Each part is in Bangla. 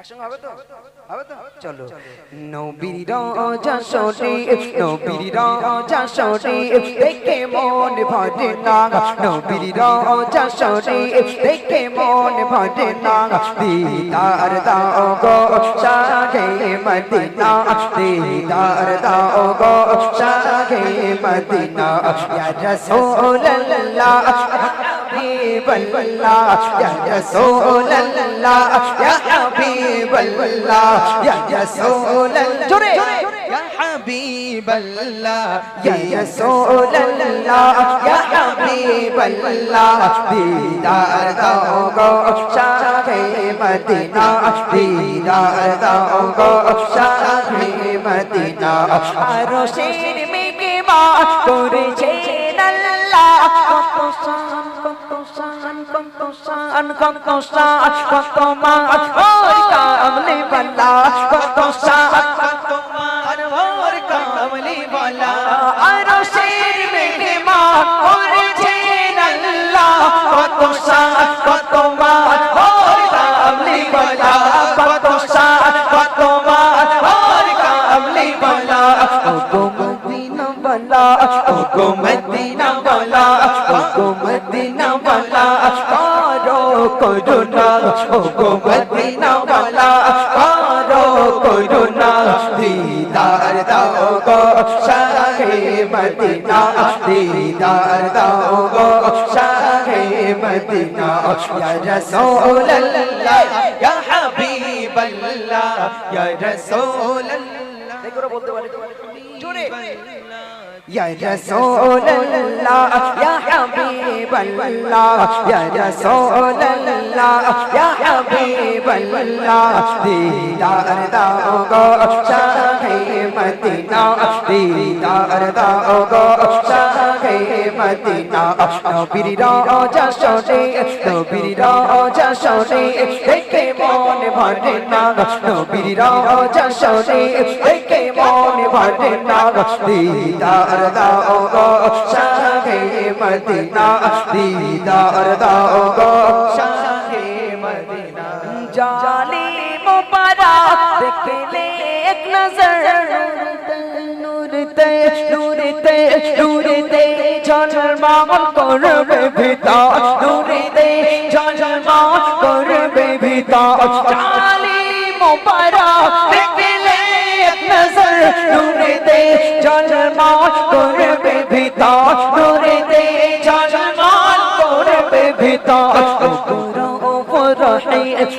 একসঙ্গে হবে তো? হবে তো? চলো। নবীর রাজা সরে নবীর রাজা সরে দেখে মন ভরে না। নবীর রাজা সরে দেখে মন ভরে না। দিদার দাও গো শাহে মদিনা। দিদার দাও গো শাহে মদিনা। ইয়া রাসূলুল্লাহ। حبيب الله يا رسول الله يا حبيب الله يا رسول الله يا حبيب الله يا رسول الله يا حبيب الله ديدار دوغو شاه مدينة ديدار دوغو شاه مدينة عرشين মিকি মা করেছেন আল্লাহ কত কত শান কত শান কত শান কত মা ওর কামলে বাল্লা কত শান তোমার ভোর কামলি বলা। আরও শের মেঘে মা করেছেন আল্লাহ কত শান কত মা ওর কামলে বাল্লা কত শান কত মা ওর কামলে বাল্লা ও গো মদিনা বালা ও গো মদিনা বালা গো মদিনা বালা করো করুণা। ও গো মদিনা বালা করো করুণা। দিদার দাও গো শাহে মদিনা, দিদার দাও গো শাহে মদিনা। ইয়া রাসূলুল্লাহ, ইয়া হাবিবাল্লাহ, ইয়া রাসূলুল্লাহ। দেখো বলতে পারি। জোরে। يا رسول الله يا حبيب الله يا رسول الله يا حبيب الله دیدار দাও গো শাহে মদিনা دیدار দাও গো শাহে মদিনা নবীর রাজা শোনে নবীর রাজা শোনে দেখে মন ভরে না নবীর রাজা শোনে দেখে মন ভরে না দিদার দাও গো, শাহে মদিনা, দিদার দাও গো, শাহে মদিনা। জালি মুবারা দেখলে এক নজর নূরতে নূরতে নূরতে ঝলমল করবে ভিতর নূরতে ঝলমল করবে ভিতর জালি মুবারা নূরতে ঝলমল করবে ভিতর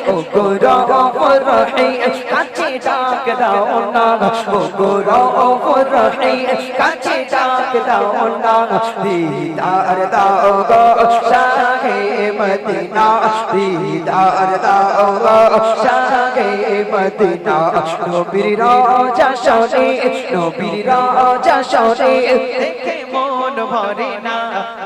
ও গোরা ও ফরহি কাছে ডাক দাও না ও গোরা ও ফরহি কাছে ডাক দাও না দিদার দাও গো শাহে মদিনা দিদার দাও গো শাহে মদিনা নবীর রাজা শোনে নবীর রাজা শোনে দেখে মন ভরে না।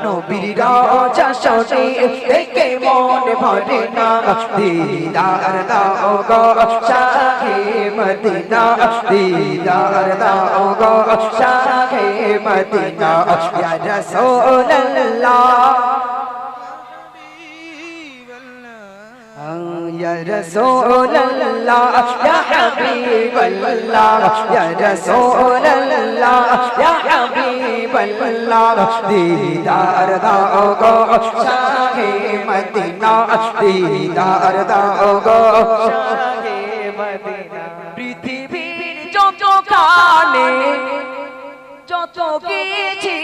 নবীর রাজা শোনে দেখে মন ভরে না। দিদার দাও গো শাহে মদিনা। দিদার দাও গো শাহে মদিনা। ইয়া রাসূলুল্লাহ। يا رسول الله يا حبيب الله يا رسول الله يا حبيب الله دیدار দাও গো শাহে মদিনা দিদার দাও গো শাহে মদিনা পৃথিবীর যত কানে যত কিছু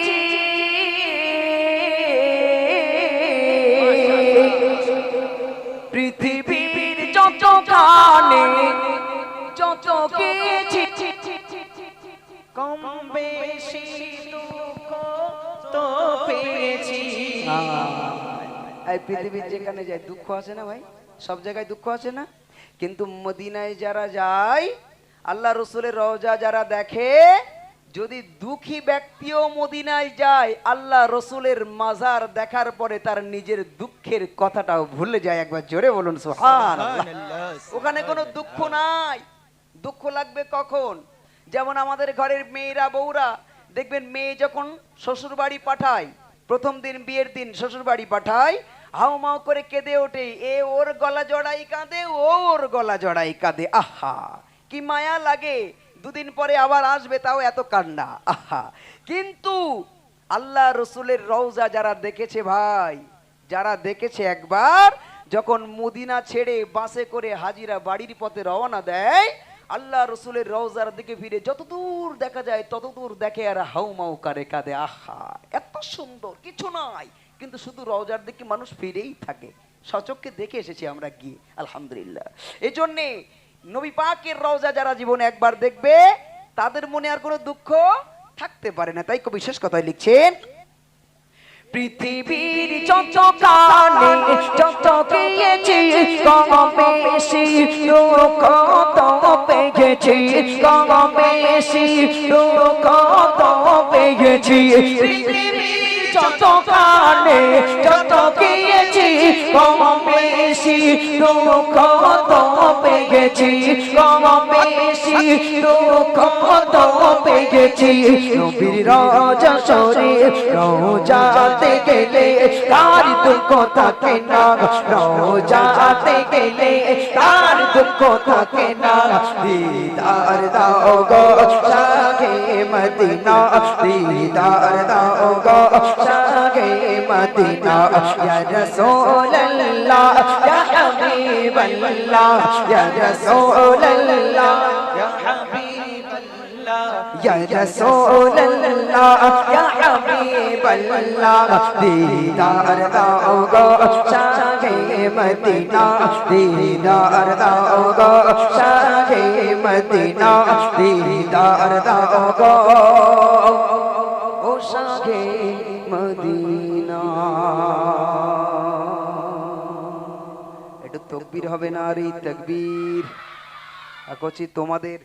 পৃথিবীর যত গানে যত কিছু কম বেশি তো পেয়েছি। এই পৃথিবীর যেখানে যায় দুঃখ আছে না ভাই? সব জায়গায় দুঃখ আছে না? কিন্তু মদিনায় যারা যায়, আল্লাহ রসুলের রওজা যারা দেখে যদি দুঃখী ব্যক্তিও মদিনায় যায় আল্লাহ রসুলের মাজার দেখার পরে তার নিজের দুঃখের কথাটাও ভুলে যায়। একবার জোরে বলুন সোহান ওখানে কোনো দুঃখ নাই। দুঃখ লাগবে কখন? যেমন আমাদের ঘরের মেয়েরা বউরা দেখবেন মেয়ে যখন শ্বশুর বাড়ি পাঠায় প্রথম দিন বিয়ের দিন শ্বশুর বাড়ি পাঠায় হাও মাও করে কেঁদে ওঠে এ ওর গলা জড়াই কাঁদে ও ওর গলা জড়াই কাঁদে। আহা কি মায়া লাগে। দুদিন পরে আবার আসবে, তাও এত কান্না। আহা। কিন্তু আল্লাহ রসুলের রওজা যারা দেখেছে ভাই, যারা দেখেছে একবার, যখন মদিনা ছেড়ে বাসে করে হাজিরা বাড়ির পথে রওনা দেয়, আল্লাহ রসুলের রওজার দিকে ফিরে যতদূর দেখা যায়, ততদূর দেখে আর হাউমাউ কারে কাঁদে। আহা, এত সুন্দর, কিছু নাই। কিন্তু শুধু রওজার দিকে মানুষ ফিরেই থাকে। সচককে দেখে এসেছি আমরা গিয়ে, আলহামদুলিল্লাহ। এই জন্যে নবী পাকের রওজা যারা জীবনে একবার দেখবে, তাদের মনে আর কোনো দুঃখ থাকতে পারে না। তাই কবি শেষ কথায় লিখছেন, পৃথিবীর কানে যত পেয়েছি বেশি পেয়েছি কম বেশি পেয়েছি পৃথিবীর যত পেয়েছি কম বেশি দুঃখ তো পেয়েছি কম বেশি দুঃখ তো পেয়েছি নবীর রাজা শরীর রোজাতে গেলে তার দুঃখ থাকে না। রোজাতে গেলে তার দুঃখ থাকে না। দিদার দাও গো শাহে মদিনা, দিদার দাও গো শাহে মদিনা ইয়া রাসূলুল্লাহ ইয়া হাবিবাল্লাহ ইয়া রাসূলুল্লাহ ইয়া হাবিবাল্লাহ ইয়া রাসূলুল্লাহ ইয়া হাবিবাল্লাহ দিদার দাও গো শাহে মদিনা দিদার দাও গো শাহে মদিনা দিদার দাও গো ও শাহে মদিনা তকবীর হবে না তকবীর। আর করছি তোমাদের